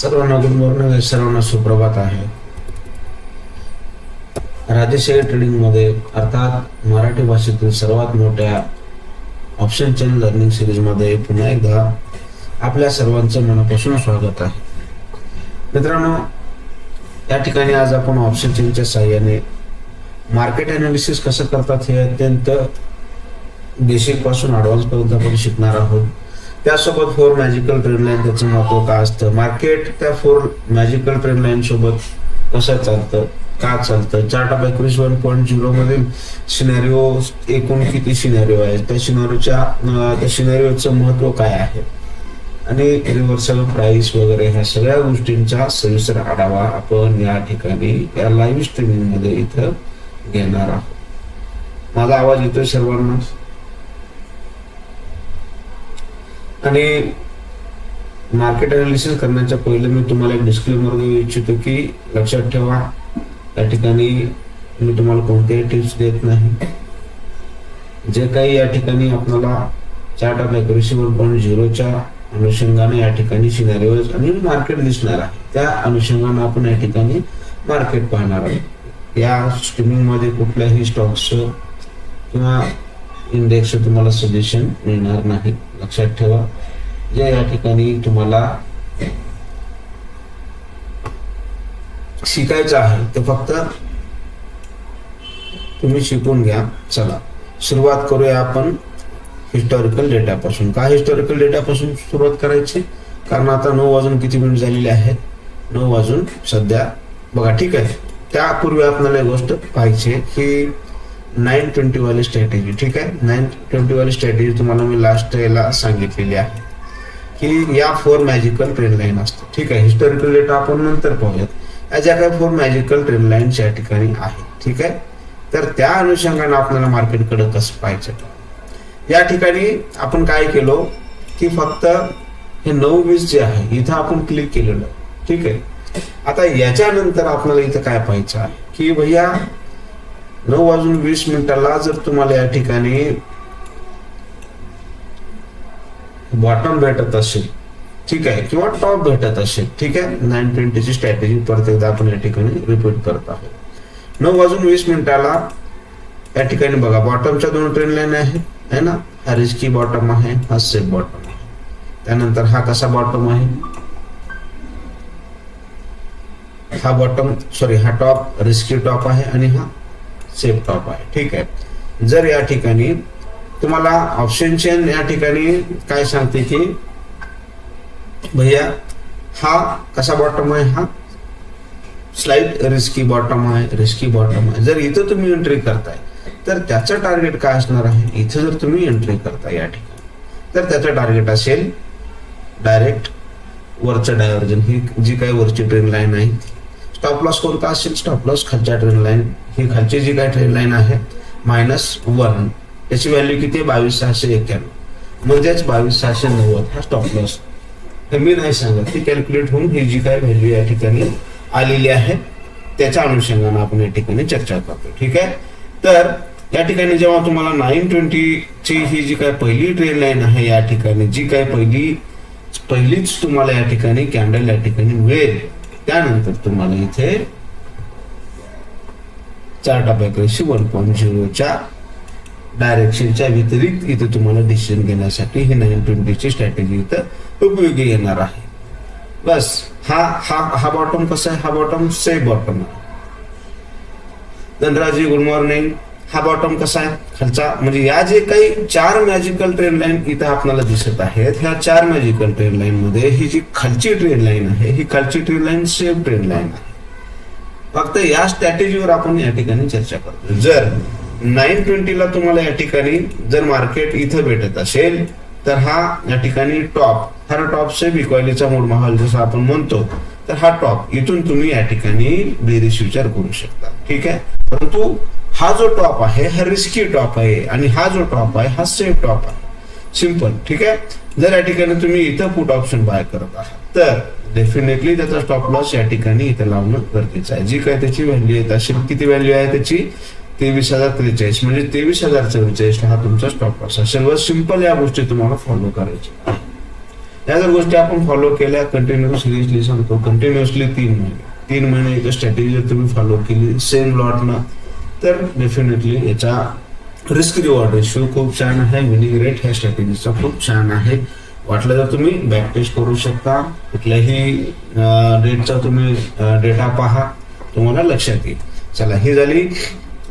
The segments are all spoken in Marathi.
सर्वांना गुड मॉर्निंग सर्वांना सुप्रभात आहे. राजेशाही ट्रेडिंगमध्ये अर्थात मराठी भाषेतील सर्वात मोठ्या ऑप्शन चेन लर्निंग सिरीजमध्ये पुन्हा एकदा आपल्या सर्वांचं मनापासून स्वागत आहे. मित्रांनो या ठिकाणी आज आपण ऑप्शन चेनच्या साह्याने मार्केट अनालिसिस कसं करतात हे अत्यंत बेसिकपासून ऍडव्हान्स पर्यंत आपण शिकणार आहोत. त्यासोबत फोर मॅजिकल ट्रेनलाईन त्याचं महत्त्व काय असतं? मार्केट त्या फोर मॅजिकल ट्रेंड लाईन सोबत कसं चालतं? का चालतं? चार्ट ऑफ एकवीस वन पॉईंट झिरो मधील सिनेरिओ एकूण किती सिनेरिओ आहे त्या सिनेरिओच्या त्या सिनेरिओचं महत्त्व काय आहे? आणि रिव्हर्सल प्राइस वगैरे ह्या सगळ्या गोष्टींचा सविस्तर आढावा आपण या ठिकाणी या लाईव्ह स्ट्रीमिंगमध्ये इथं घेणार आहोत. माझा आवाज येतोय सर्वांना? आणि मार्केट अनालिसिस करण्याच्या पहिले मी तुम्हाला एक डिस्क्लेमर देऊ इच्छितो की लक्षात ठेवा. या ठिकाणी मी तुम्हाला कोणतेही टिप्स देत नाही. जे काही या ठिकाणी आपल्याला chart of accuracy one point झिरोच्या अनुषंगाने या ठिकाणी सिनारिओज आणि मार्केट दिसणार आहे. त्या अनुषंगाने आपण या ठिकाणी मार्केट पाहणार आहोत. या स्ट्रीमिंगमध्ये कुठल्याही स्टॉक्स किंवा इंडेक्स तुम्हाला सजेशन मिळणार नाही. लक्षात ठेवा. जे या ठिकाणी तुम्हाला शिकायचं आहे ते फक्त तुम्ही शिकून घ्या. चला. सुरुवात करूया आपण हिस्टॉरिकल डेटापासून काय हिस्टॉरिकल डेटापासून सुरुवात करायची? कारण आता नऊ वाजून किती मिनिट झालेले आहेत? नऊ वाजून सध्या. बघा ठीक आहे. त्यापूर्वी आपल्याला एक गोष्ट पाहिजे की नाईन ट्वेंटी वाली स्ट्रॅटेजी ठीक आहे? नाईन ट्वेंटी वाली स्ट्रॅटेजी तुम्हाला मी लास्ट याला सांगितलेली आहे की या फोर मॅजिकल ट्रेन लाईन असतात. ठीक आहे? हिस्टॉरिकल डेटा आपण नंतर पाहूयात. या ज्या काही फोर मॅजिकल ट्रेन लाईन्स या ठिकाणी आहेत. ठीक आहे? तर त्या अनुषंगाने आपल्याला मार्केटकडे कसं पाहायचं? या ठिकाणी आपण काय केलो की फक्त हे नऊ वीस जे आहे इथं आपण क्लिक केलेलं. ठीक आहे? आता याच्यानंतर आपल्याला इथं काय पाहायचं आहे? की भैया नऊ वाजून वीस मिनिटाला जर तुम्हाला या ठिकाणी बॉटम भेटत असेल ठीक आहे किंवा टॉप भेटत असेल ठीक आहे नाईन ट्वेंटीची स्ट्रॅटेजी परत एकदा आपण या ठिकाणी रिपीट करत आहोत. नऊ वाजून वीस मिनिटाला या ठिकाणी बघा बॉटमच्या दोन ट्रेन लाईन आहेत है ना? हा रिस्की बॉटम आहे हा सेफ बॉटम आहे. त्यानंतर हा कसा बॉटम आहे? हा बॉटम सॉरी हा टॉप रिस्की टॉप आहे आणि हा सेम टॉप आहे. ठीक आहे. जर या ठिकाणी तुम्हाला ऑप्शन चेन या ठिकाणी काय सांगते की भैया हा कसा बॉटम आहे? हा स्लाइट रिस्की बॉटम आहे रिस्की बॉटम आहे. जर इथं तुम्ही एंट्री करताय तर त्याचं टार्गेट काय असणार आहे? इथं जर तुम्ही एंट्री करता या ठिकाणी तर त्याचं टार्गेट असेल डायरेक्ट वरचं डायव्हर्जन ही जी काही वरची ट्रेन लाईन आहे स्टॉप लॉस कोणता असेल? स्टॉप लॉस खालच्या ट्रेन लाईन ही खालची जी काही ट्रेन लाईन आहे मायनस वन त्याची व्हॅल्यू किती आहे? बावीस सहाशे एक्क्याण्णव म्हणजेच बावीस सहाशे नव्वद हा स्टॉप लॉस हे मी नाही सांगत. ती कॅल्क्युलेट होऊन ही जी काय व्हॅल्यू या ठिकाणी आलेली आहे त्याच्या अनुषंगाने आपण या ठिकाणी चर्चा करतो. ठीक आहे? तर या ठिकाणी जेव्हा तुम्हाला नाईन ट्वेंटीची ही जी काय पहिली ट्रेन लाईन आहे या ठिकाणी जी काय पहिली पहिलीच तुम्हाला या ठिकाणी कॅन्डल या ठिकाणी मिळेल त्यानंतर तुम्हाला इथे चार ऑफ वन पॉईंट झिरोच्या डायरेक्शनच्या व्यतिरिक्त इथे तुम्हाला डिसिजन घेण्यासाठी ही नाईन ट्वेंटीची स्ट्रॅटेजी इथं उपयोगी येणार आहे. बस हा हा हा बॉटम कसा आहे? हा बॉटम सेफ बॉटम आहे. धनराजी गुड मॉर्निंग हा बॉटम कसा आहे? खालचा म्हणजे या जे काही चार मॅजिकल ट्रेन लाईन इथं आपल्याला दिसत आहेत ह्या चार मॅजिकल ट्रेन लाईन मध्ये ही जी खालची ट्रेन लाईन आहे ही खालची trend line safe trend line आहे. फक्त या स्ट्रॅटेजीवर आपण या ठिकाणी चर्चा करतो जर नाईन ट्वेंटीला तुम्हाला या ठिकाणी जर मार्केट इथं भेटत असेल तर हा या ठिकाणी टॉप हा टॉप सेफ इक्वालिटीचा मूड माहोल जसं आपण म्हणतो तर हा टॉप इथून तुम्ही या ठिकाणी बेरीज विचार करू शकता. ठीक आहे? परंतु हा जो टॉप आहे हा रिस्की टॉप आहे आणि हा जो टॉप आहे हा सेफ टॉप आहे. सिंपल ठीक आहे? जर या ठिकाणी तुम्ही इथं पुट ऑप्शन बाय करत आहात तर डेफिनेटली त्याचा स्टॉप लॉस या ठिकाणी इथं लावणं गरजेचं आहे. जी काय त्याची व्हॅल्यू येत असेल किती व्हॅल्यू आहे त्याची? तेवीस हजार त्रेचाळीस म्हणजे तेवीस हजार चव्वेचाळीस हा तुमचा स्टॉप लॉस असेल व सिंपल या गोष्टी तुम्हाला फॉलो करायच्या या जर गोष्टी आपण फॉलो केल्या कंटिन्यू सिरियसली सांगतो. कंटिन्युअसली तीन महिने. तीन महिने एक स्ट्रॅटेजी जर तुम्ही फॉलो केली सेम लॉटनं तर डेफिनेटली याचा रिस्क रिवॉर्ड रेशो खूप छान आहे. विनिंग रेट ह्या स्ट्रॅटेजीचा खूप छान आहे. वाटलं तर तुम्ही बॅक टेस्ट करू शकता. कुठल्याही डेटचा तुम्ही डेटा पहा. तुम्हाला लक्षात येईल. चला ही झाली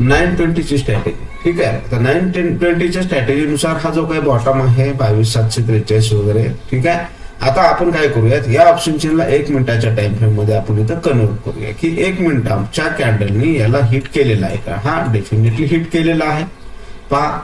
नाईन ट्वेंटीची स्ट्रॅटेजी ठीक आहे? आता नाईन टेन ट्वेंटीच्या स्ट्रॅटेजीनुसार हा जो काही बॉटम आहे बावीस सातशे त्रेचाळीस वगैरे. ठीक आहे? आता आपण काय करूयात? या ऑप्शनला एक मिनिटाच्या टाइम फ्रेममध्ये आपण इथं कन्वर्ट करूया की एक मिनिटाच्या कॅन्डलनी याला हिट केलेला आहे का? हा डेफिनेटली हिट केलेला आहे. पहा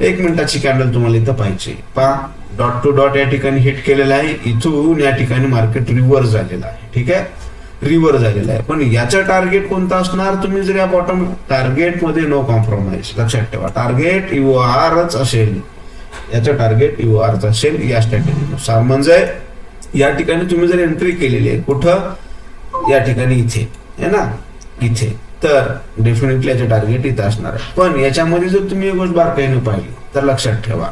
एक मिनिटाची कॅन्डल तुम्हाला इथं पाहिजे पहा डॉट टू डॉट या ठिकाणी हिट केलेला आहे. इथून या ठिकाणी मार्केट रिव्हर्स झालेला आहे. ठीक आहे? रिव्हर्स झालेला आहे. पण याचं टार्गेट कोणतं असणार? तुम्ही जर या बॉटम टार्गेटमध्ये नो कॉम्प्रोमाइज लक्षात ठेवा. टार्गेट यू आरच असेल याचं टार्गेट यू आर असेल या स्ट्रॅटेजीनुसार म्हणजे या ठिकाणी तुम्ही जर एंट्री केलेली आहे कुठं? या ठिकाणी इथे. आहे ना? इथे. तर डेफिनेटली याचे टार्गेट इथं असणार आहे. पण याच्यामध्ये जर तुम्ही एक गोष्ट बारकाईने पाहिली तर लक्षात ठेवा.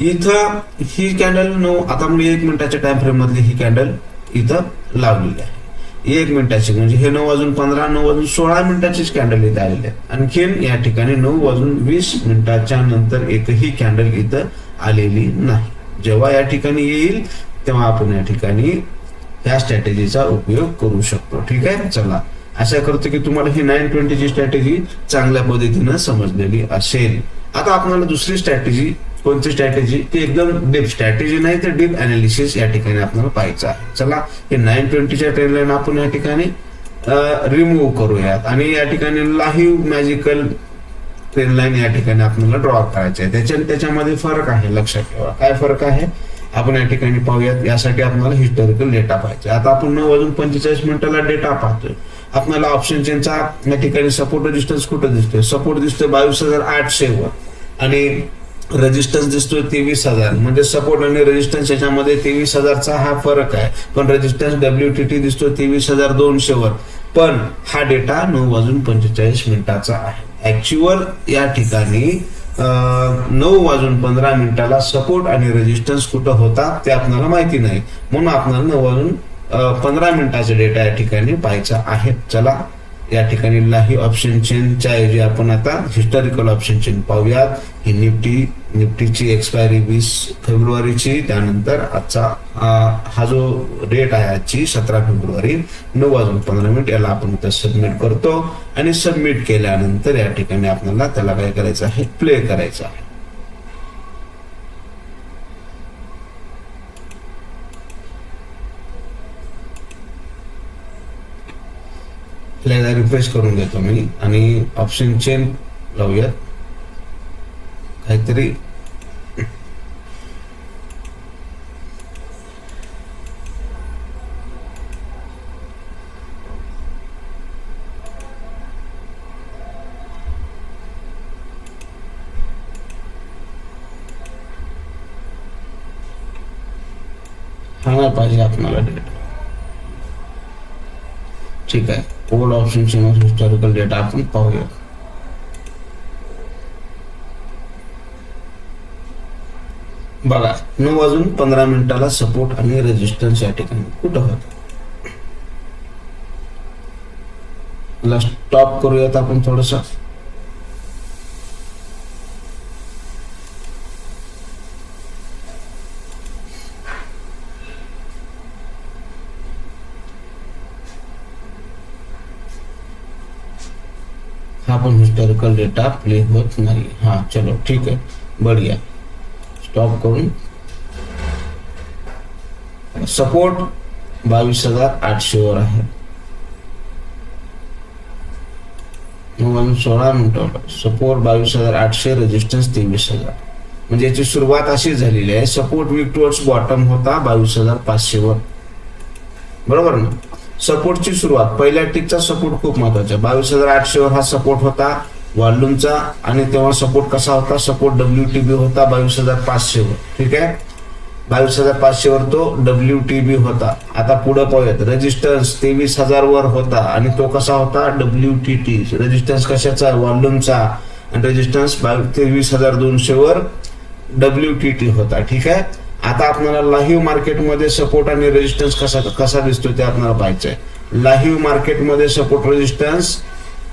इथं ही कॅन्डल नऊ आता म्हणजे एक मिनिटाच्या टाइम फ्रेम मधली ही कॅन्डल इथं लावलेली आहे. एक मिनिटाचे म्हणजे हे नऊ वाजून पंधरा नऊ वाजून सोळा मिनिटाचीच कॅन्डल इथं आलेले आहे. आणखीन या ठिकाणी नऊ वाजून वीस मिनिटाच्या नंतर एकही कॅन्डल इथं आलेली नाही. जेव्हा या ठिकाणी येईल तेव्हा आपण या ठिकाणी ह्या स्ट्रॅटेजीचा उपयोग करू शकतो. ठीक आहे? चला. आशा करतो की तुम्हाला ही नाईन ट्वेंटीची स्ट्रॅटेजी चांगल्या पद्धतीनं समजलेली असेल. आता आपल्याला दुसरी स्ट्रॅटेजी कोणती स्ट्रॅटेजी ती एकदम डीप स्ट्रॅटेजी नाही तर डीप अनालिसिस या ठिकाणी आपल्याला पाहायचं आहे. चला हे नाईन ट्वेंटीच्या ट्रेनलाईन आपण या ठिकाणी रिमूव्ह करूयात. आणि या ठिकाणी लाईव्ह मॅजिकल ट्रेन लाईन या ठिकाणी आपल्याला ड्रॉ करायचे आहे. त्याच्या त्याच्यामध्ये फरक आहे लक्षात ठेवा. काय फरक आहे? आपण या ठिकाणी पाहूयात यासाठी आपल्याला हिस्टॉरिकल डेटा पाहिजे आता आपण नऊ वाजून पंचेचाळीस मिनिटाला डेटा पाहतोय. आपल्याला ऑप्शन चेनचा या ठिकाणी सपोर्ट डिस्टन्स कुठं दिसतोय? सपोर्ट दिसतोय बावीस हजार आठशे वर. आणि रेजिस्टन्स दिसतोय तेवीस हजार. म्हणजे सपोर्ट आणि रेजिस्टन्स याच्यामध्ये तेवीस हजारचा हा फरक आहे. पण रेजिस्टन्स डब्ल्यू टी टी दिसतोय तेवीस हजार दोनशे वर पण हा डेटा नऊ वाजून पंचेचाळीस मिनिटाचा आहे. ऍक्च्युअल या ठिकाणी नऊ वाजून पंधरा मिनिटाला सपोर्ट आणि रेजिस्टन्स कुठं होता ते आपल्याला माहिती नाही. म्हणून आपल्याला नऊ वाजून पंधरा मिनिटाचा डेटा या ठिकाणी पाहायचा आहे. चला या ठिकाणी लाही ऑप्शन चेनच्या ऐवजी आपण आता हिस्टॉरिकल ऑप्शन चेन पाहूयात. ही निफ्टी निफ्टीची एक्सपायरी वीस फेब्रुवारीची त्यानंतर आजचा हा जो डेट आहे आजची सतरा फेब्रुवारी नऊ वाजून पंधरा मिनिट याला आपण इथं सबमिट करतो. आणि सबमिट केल्यानंतर या ठिकाणी आपल्याला त्याला काय करायचं आहे? प्ले करायचं आहे. प्लेला रिफ्रेश करून देतो मी. आणि ऑप्शन चेन लावूयात. काहीतरी हा पाहिजे आपल्याला. डेटा ठीक आहे. ओल्ड ऑप्शन चेनवर हिस्टॉरिकल डेटा आपण पाहूया. बघा नऊ वाजून पंधरा मिनिटाला सपोर्ट आणि रेजिस्टन्स या ठिकाणी. कुठं होत? ला स्टॉप करूयात आपण थोडस हा पण हिस्टॉरिकल डेटा प्ले होत नाही. हा चलो ठीक आहे. बढिया. स्टॉप करून. सपोर्ट बावीस हजार आठशे वर आहे. सोळा मिनिटं सपोर्ट बावीस हजार आठशे रेजिस्टन्स तेवीस हजार. म्हणजे याची सुरुवात अशी झालेली आहे. सपोर्ट वीक टुवर्ड्स बॉटम होता बावीस हजार पाचशे वर. बरोबर ना? सपोर्टची सुरुवात. पहिल्या टिकचा सपोर्ट खूप महत्त्वाचा. बावीस हजार आठशे वर हा सपोर्ट होता. वॉल्यूमचा आणि तेव्हा सपोर्ट कसा होता? सपोर्ट डब्ल्यू टी बी होता बावीस हजार पाचशे वर. ठीक आहे? बावीस हजार पाचशे वर तो डब्ल्यू टी बी होता. आता पुढे पाहूयात. रेजिस्टन्स तेवीस हजार वर होता आणि तो कसा होता? डब्ल्यू टी टी रेजिस्टन्स कशाचा? वॉल्यूमचा आणि रेजिस्टन्स तेवीस हजार दोनशे वर डब्ल्यू टी टी होता. ठीक आहे? आता आपल्याला लाईव्ह मार्केटमध्ये सपोर्ट आणि रेजिस्टन्स कसा कसा दिसतो ते आपल्याला पाहायचं आहे लाईव्ह मार्केटमध्ये support resistance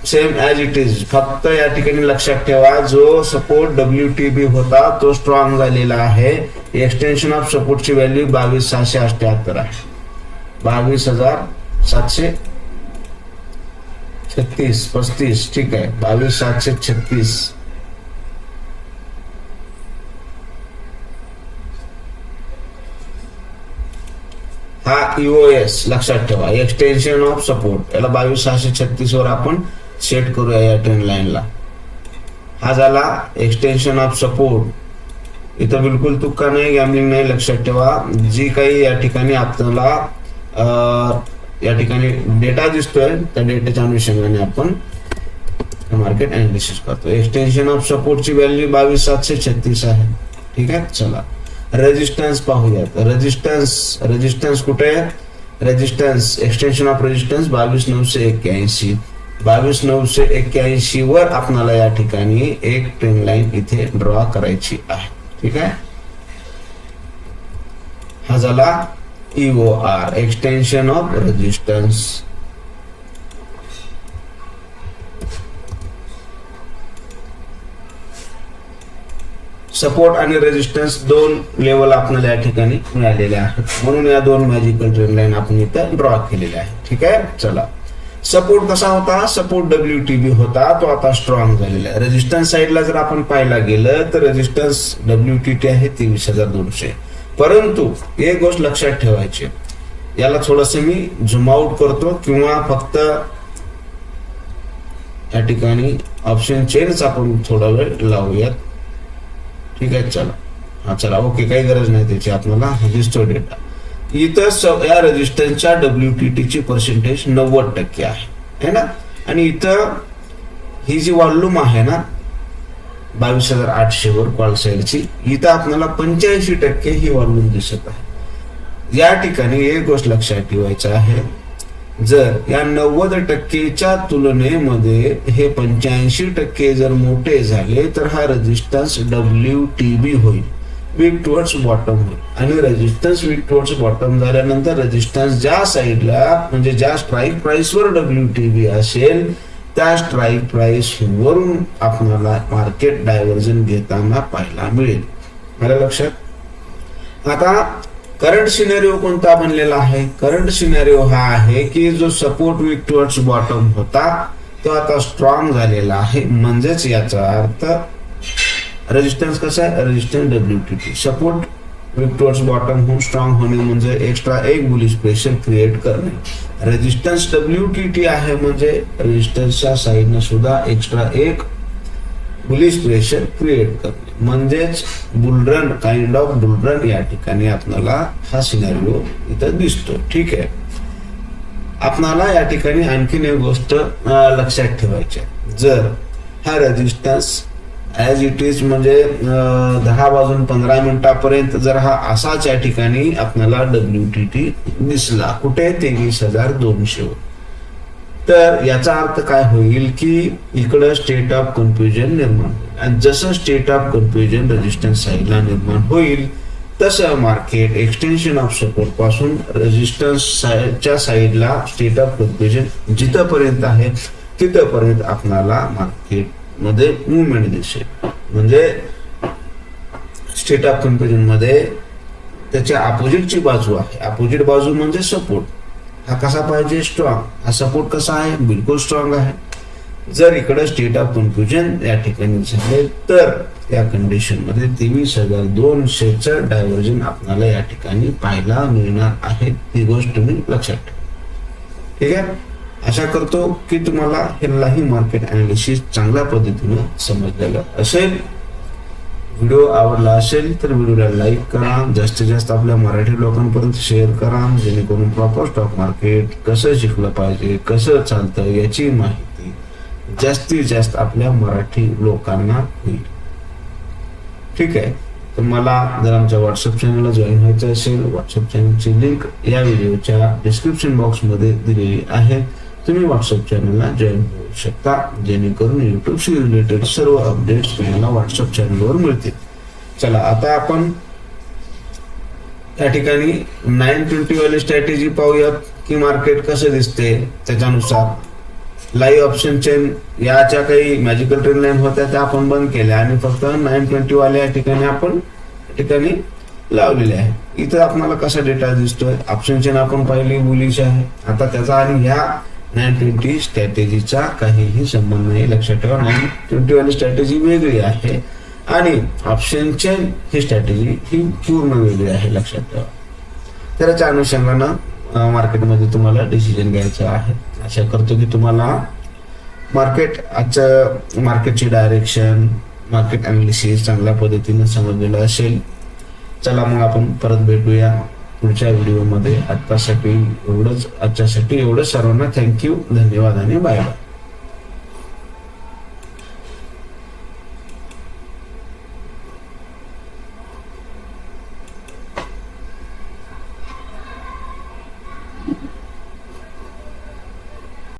same as it is फक्त या ठिकाणी लक्षात ठेवा जो सपोर्ट डब्ल्यू टी बी होता तो स्ट्रॉंग झालेला आहे. एक्सटेन्शन ऑफ सपोर्टची व्हॅल्यू बावीस सहाशे अठ्याहत्तर आहे. बावीस हजार सातशे छत्तीस पस्तीस ठीक आहे. बावीस सातशे छत्तीस. हा ईओएस लक्षात ठेवा. एक्सटेन्शन ऑफ सपोर्ट याला बावीस सहाशे छत्तीस वर आपण सेट करूया या ट्रेन लाईनला हा झाला एक्सटेन्शन ऑफ सपोर्ट इथं बिलकुल तुक्का नाही गॅमलिंग नाही लक्षात ठेवा. जी काही या ठिकाणी आपल्याला या ठिकाणी डेटा दिसतोय त्या डेटाच्या अनुषंगाने आपण मार्केट अनालिसिस करतो एक्सटेन्शन ऑफ सपोर्टची व्हॅल्यू बावीस सातशे छत्तीस आहे. ठीक आहे? चला. रेजिस्टन्स पाहूयात. रेजिस्टन्स रेजिस्टन्स कुठे आहे? रेजिस्टन्स एक्सटेन्शन ऑफ रेजिस्टन्स बावीस नऊशे एक्क्याऐंशी. बावीस नऊशे एक्क्याऐंशी वर आपणाला या ठिकाणी एक ट्रेन लाईन इथे ड्रॉ करायची आहे. ठीक आहे? हा झाला इओ or extension of resistance support आणि रेजिस्टन्स दोन लेवल आपल्याला या ठिकाणी मिळालेले आहेत. म्हणून या दोन मॅजिकल ट्रेन लाईन आपण इथं ड्रॉ केलेल्या आहेत. ठीक आहे? चला. सपोर्ट कसा होता? सपोर्ट डब्ल्यू टी बी होता. तो आता स्ट्रॉंग झालेला आहे. रेजिस्टन्स साईडला जर आपण पाहायला गेलं तर रेजिस्टन्स डब्ल्यू टी टी आहे तेवीस हजार दोनशे. परंतु एक गोष्ट लक्षात ठेवायची. याला थोडस मी झूम आउट करतो किंवा फक्त या ठिकाणी ऑप्शन चेंज आपण थोडा वेळ लावूयात. ठीक आहे चला. हा चला. ओके काही गरज नाही त्याची. आपल्याला रजिस्टर डेटा इथं स- या रजिस्टरच्या डब्ल्यू टी टी ची पर्सेंटेज नव्वद टक्के आहे. है ना? आणि इथं ही जी वॉल्यूम आहे ना बावीस हजार आठशेवर वर इथं आपल्याला पंच्याऐंशी टक्के ही वॉल्यूम दिसत आहे. या ठिकाणी एक गोष्ट लक्षात ठेवायचं आहे. जर या नव्वद टक्केच्या तुलनेमध्ये हे पंच्याऐंशी टक्के जर मोठे झाले तर हा रेजिस्टन्स डब्ल्यू टी बी होईल. वीक टुवर्ड्स बॉटम होईल. आणि रेजिस्टन्स वीक टुवर्ड्स बॉटम झाल्यानंतर रेजिस्टन्स ज्या साईडला म्हणजे ज्या स्ट्राईक प्राइसवर डब्ल्यू टी बी असेल त्या स्ट्राईक प्राइस वरून आपल्याला मार्केट डायव्हर्जन घेताना पाहायला मिळेल. मला लक्षात? आता करंट सिनेरिओ कोणता बनलेला आहे? करंट सिनेरिओ हा आहे की जो सपोर्ट विक टुवर्ड्स बॉटम होता तो आता स्ट्रॉंग झालेला आहे. म्हणजेच याचा अर्थ रेजिस्टन्स कसा आहे? Resistance W T T support weak towards bottom होऊन स्ट्रॉंग होणे म्हणजे एक्स्ट्रा एक बुलिश प्रेशर क्रिएट करणे. रेजिस्टन्स डब्ल्यू टी टी आहे म्हणजे रेजिस्टन्सच्या साईडनं सुद्धा एक्स्ट्रा एक बुलिश प्रेशर क्रिएट करणे. म्हणजेच बुलरन काइंड ऑफ बुलरन या ठिकाणी आपल्याला हा सिनारिओ इथं दिसतो. ठीक आहे? आपणाला या ठिकाणी आणखीन एक गोष्ट लक्षात ठेवायची आहे. जर हा रेजिस्टन्स ॲज इट इज म्हणजे दहा वाजून पंधरा मिनिटापर्यंत जर हा असाच या ठिकाणी आपल्याला डब्ल्यू टी टी दिसला कुठे? तेवीस हजार दोनशे तर याचा अर्थ काय होईल की इकडं स्टेट ऑफ कन्फ्युजन निर्माण होईल. आणि जसं स्टेट ऑफ कन्फ्युजन रेजिस्टन्स साईडला निर्माण होईल तसं मार्केट एक्सटेन्शन ऑफ सपोर्टपासून रेजिस्टन्सच्या साईडला स्टेट ऑफ कन्फ्युजन जिथंपर्यंत आहे तिथंपर्यंत आपणाला मार्केटमध्ये मुवमेंट दिसेल. म्हणजे स्टेट ऑफ कन्फ्युजनमध्ये त्याच्या अपोजिटची बाजू आहे. अपोजिट बाजू म्हणजे सपोर्ट हा कसा पाहिजे स्ट्रॉंग हा सपोर्ट कसा आहे? बिलकुल स्ट्रॉंग आहे. जर इकडे स्टेट ऑफ कन्फ्युजन या ठिकाणी झाले तर त्या कंडिशनमध्ये तेवीस हजार दोनशेचं डायव्हर्जन आपल्याला या ठिकाणी पाहायला मिळणार आहे. ती गोष्ट तुम्ही लक्षात ठेवा. ठीक आहे? आशा करतो की तुम्हाला हे लाही मार्केट अनालिसिस चांगल्या पद्धतीनं समजलेलं असेल. व्हिडिओ आवडला असेल तर व्हिडिओला लाईक करा जास्तीत जास्त आपल्या मराठी लोकांपर्यंत शेअर करा जेणेकरून प्रॉपर स्टॉक मार्केट कसं शिकलं पाहिजे कसं चालतं याची माहिती जास्तीत जास्त आपल्या मराठी लोकांना होईल. ठीक आहे? तर मला जर आमच्या व्हॉट्सअप चॅनलला जॉईन व्हायचं असेल व्हॉट्सअप चॅनलची लिंक या व्हिडिओच्या डिस्क्रिप्शन बॉक्समध्ये दिलेली आहे. तुम्ही व्हॉट्सअप चॅनलला जॉईन होऊ शकता. जेणेकरून युट्यूबशी रिलेटेड सर्व अपडेट्स तुम्हाला व्हॉट्सअप चॅनलवर मिळतील. चला आता आपण या ठिकाणी नाईन ट्वेंटी वाली स्ट्रॅटेजी पाहूयात की मार्केट कसं दिसते. त्याच्यानुसार लाईव्ह ऑप्शन चेन याच्या काही मॅजिकल ट्रेन लाईन होत्या त्या आपण बंद केल्या. आणि फक्त नाईन ट्वेंटी वाल्या या ठिकाणी आपण ठिकाणी लावलेले आहे इथं आपल्याला कसा डेटा दिसतोय? ऑप्शन चेन आपण पाहिली बुलिश आहे. आता त्याचा आणि ह्या नाईन ट्वेंटी स्ट्रॅटेजीचा काहीही संबंध नाही लक्षात ठेवा. नाईन ट्वेंटी वाली स्ट्रॅटेजी वेगळी आहे. आणि ऑप्शन चेन ही स्ट्रॅटेजी ही पूर्ण वेगळी आहे लक्षात ठेवा. त्याच्या अनुषंगानं मार्केटमध्ये तुम्हाला डिसिजन घ्यायचं आहे. आशा करतो की तुम्हाला मार्केट आजचं मार्केटची डायरेक्शन मार्केट अनालिसिस चांगल्या पद्धतीनं समजलेलं असेल. चला मग आपण परत भेटूया. पुढच्या व्हिडिओमध्ये आत्तासाठी एवढंच. आजच्यासाठी एवढंच सर्वांना थँक्यू धन्यवाद आणि बाय बाय